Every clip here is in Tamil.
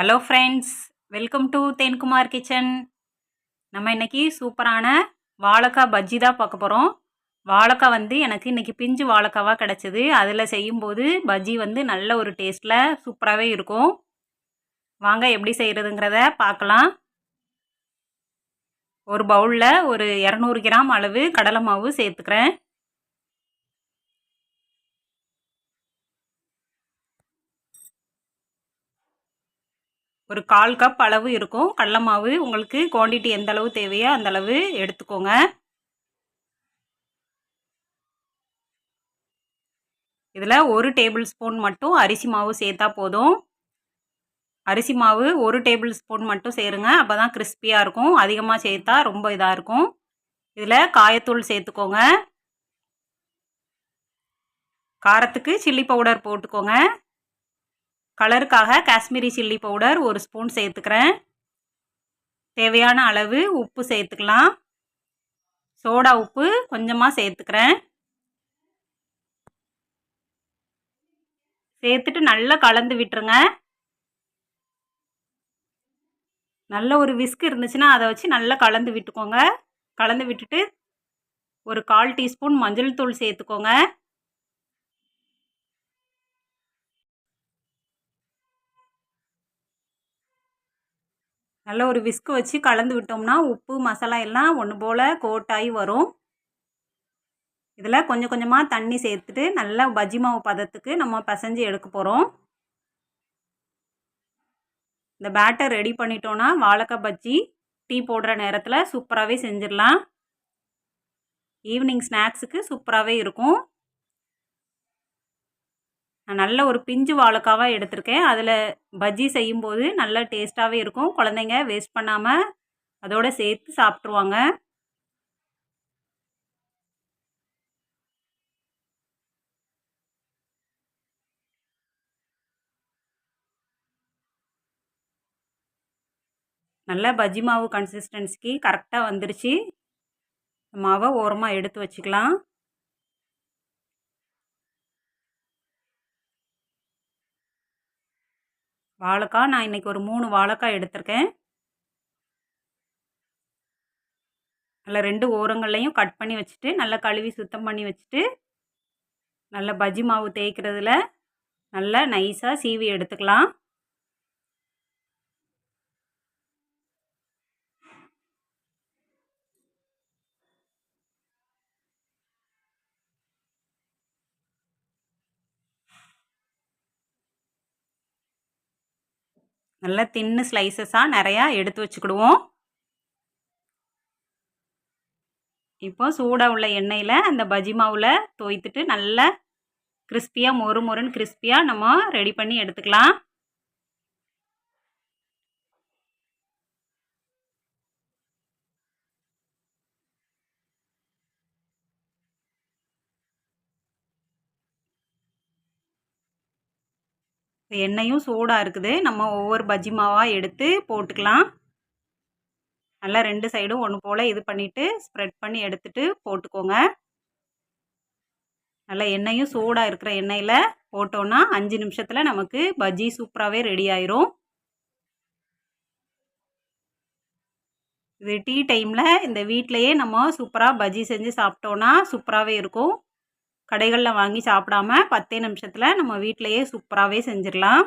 Hello friends welcome to Thenkumar kitchen நம்ம இன்றைக்கி சூப்பரான வாழைக்காய் பஜ்ஜி தான் பார்க்க போகிறோம் வாழைக்காய் வந்து எனக்கு இன்னைக்கு பிஞ்சு வாழைக்காவாக கிடச்சிது. அதில் செய்யும்போது பஜ்ஜி வந்து நல்ல ஒரு டேஸ்ட்டில் சூப்பராகவே இருக்கும். வாங்க எப்படி செய்கிறதுங்கிறத பார்க்கலாம். ஒரு பவுலில் ஒரு இரநூறு கிராம் அளவு கடலை மாவு சேர்த்துக்கிறேன். ஒரு கால் கப் அளவு இருக்கும். கடல மாவு உங்களுக்கு குவான்டிட்டி எந்த அளவு தேவையோ அந்த அளவு எடுத்துக்கோங்க. இதில் ஒரு டேபிள் ஸ்பூன் மட்டும் அரிசி மாவு சேர்த்தா போதும். அரிசி மாவு ஒரு டேபிள் ஸ்பூன் மட்டும் சேருங்க. அப்போ தான் கிறிஸ்பியாக இருக்கும். அதிகமாக சேர்த்தா ரொம்ப இதாக இருக்கும். இதில் காயத்தூள் சேர்த்துக்கோங்க. காரத்துக்கு சில்லி பவுடர் போட்டுக்கோங்க. கலருக்காக காஷ்மீரி சில்லி பவுடர் ஒரு ஸ்பூன் சேர்த்துக்கிறேன். தேவையான அளவு உப்பு சேர்த்துக்கலாம். சோடா உப்பு கொஞ்சமாக சேர்த்துக்கிறேன். சேர்த்துட்டு நல்லா கலந்து விட்டுருங்க. நல்ல ஒரு விஸ்க் இருந்துச்சுன்னா அதை வச்சு நல்லா கலந்து விட்டுக்கோங்க. கலந்து விட்டுட்டு ஒரு கால் டீஸ்பூன் மஞ்சள் தூள் சேர்த்துக்கோங்க. நல்ல ஒரு விஸ்கு வச்சு கலந்து விட்டோம்னா உப்பு மசாலா எல்லாம் ஒன்று போல் கோட்டாகி வரும். இதில் கொஞ்சம் கொஞ்சமாக தண்ணி சேர்த்துட்டு நல்லா பஜ்ஜி மாவு பதத்துக்கு நம்ம பசைஞ்சு எடுக்க போகிறோம் இந்த பேட்டர் ரெடி பண்ணிட்டோன்னா வாழைக்காய் பஜ்ஜி டீ போடுற நேரத்தில் சூப்பராகவே செஞ்சிடலாம். ஈவினிங் ஸ்நாக்ஸுக்கு சூப்பராகவே இருக்கும். நான் நல்ல ஒரு பிஞ்சு வாழைக்காவாக எடுத்திருக்கேன். அதில் பஜ்ஜி செய்யும்போது நல்ல டேஸ்ட்டாகவே இருக்கும். குழந்தைங்க வேஸ்ட் பண்ணாமல் அதோடு சேர்த்து சாப்பிட்ருவாங்க நல்ல பஜ்ஜி மாவு கன்சிஸ்டன்சிக்கு கரெக்டாக வந்துருச்சு. மாவை ஓரமாக எடுத்து வச்சுக்கலாம். வாழைக்காய். நான் இன்றைக்கி ஒரு மூணு வாழைக்காய் எடுத்திருக்கேன். நல்லா ரெண்டு ஓரங்கள்லையும் கட் பண்ணி வச்சுட்டு நல்லா கழுவி சுத்தம் பண்ணி வச்சுட்டு நல்லா பஜ்ஜி மாவு தேய்க்கிறதுல நல்லா நைஸாக சீவி எடுத்துக்கலாம். நல்லா தின்னு ஸ்லைசஸாக நிறையா எடுத்து வச்சுக்கிடுவோம். இப்போ சூடாக உள்ள எண்ணெயில் அந்த பஜ்ஜி மாவில் தோய்த்துட்டு நல்லா கிறிஸ்பியாக மொறு மொறுன்னு கிறிஸ்பியாக நம்ம ரெடி பண்ணி எடுத்துக்கலாம். எண்ணெயும் சூடாக இருக்குது. நம்ம ஒவ்வொரு பஜ்ஜி மாவாக எடுத்து போட்டுக்கலாம். நல்லா ரெண்டு சைடும் ஒன்று போல் இது பண்ணிவிட்டு ஸ்ப்ரெட் பண்ணி எடுத்துகிட்டு போட்டுக்கோங்க. நல்லா எண்ணெயும் சூடாக இருக்கிற எண்ணெயில் போட்டோன்னா அஞ்சு நிமிஷத்தில் நமக்கு பஜ்ஜி சூப்பராகவே ரெடி ஆயிரும். இது டீ டைமில் இந்த வீட்டிலையே நம்ம சூப்பராக பஜ்ஜி செஞ்சு சாப்பிட்டோன்னா சூப்பராகவே இருக்கும். கடைகளில் வாங்கி சாப்பிடாம பத்தே நிமிஷத்தில் நம்ம வீட்டிலையே சூப்பராகவே செஞ்சிடலாம்.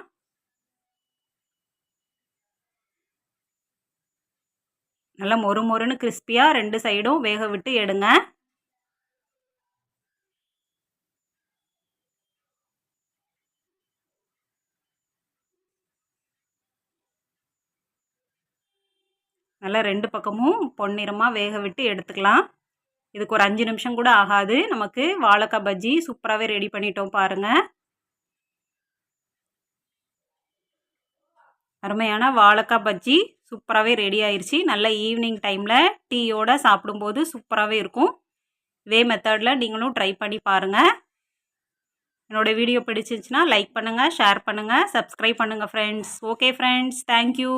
நல்லா மொறு மொறுன்னு கிறிஸ்பியாக ரெண்டு சைடும் வேக விட்டு எடுங்க. நல்லா ரெண்டு பக்கமும் பொன்னிறமாக வேக விட்டு எடுத்துக்கலாம். இதுக்கு ஒரு அஞ்சு நிமிஷம் கூட ஆகாது. நமக்கு வாழைக்காய் பஜ்ஜி சூப்பராகவே ரெடி பண்ணிட்டோம் பாருங்கள் அருமையான வாழைக்காய் பஜ்ஜி சூப்பராகவே ரெடி ஆயிடுச்சு நல்ல ஈவினிங் டைமில் டீயோடு சாப்பிடும்போது சூப்பராகவே இருக்கும். இதே மெத்தடில் நீங்களும் ட்ரை பண்ணி பாருங்கள் என்னோடய வீடியோ பிடிச்சிருந்துச்சின்னா லைக் பண்ணுங்கள் ஷேர் பண்ணுங்கள் சப்ஸ்கிரைப் பண்ணுங்கள் friends okay friends thank you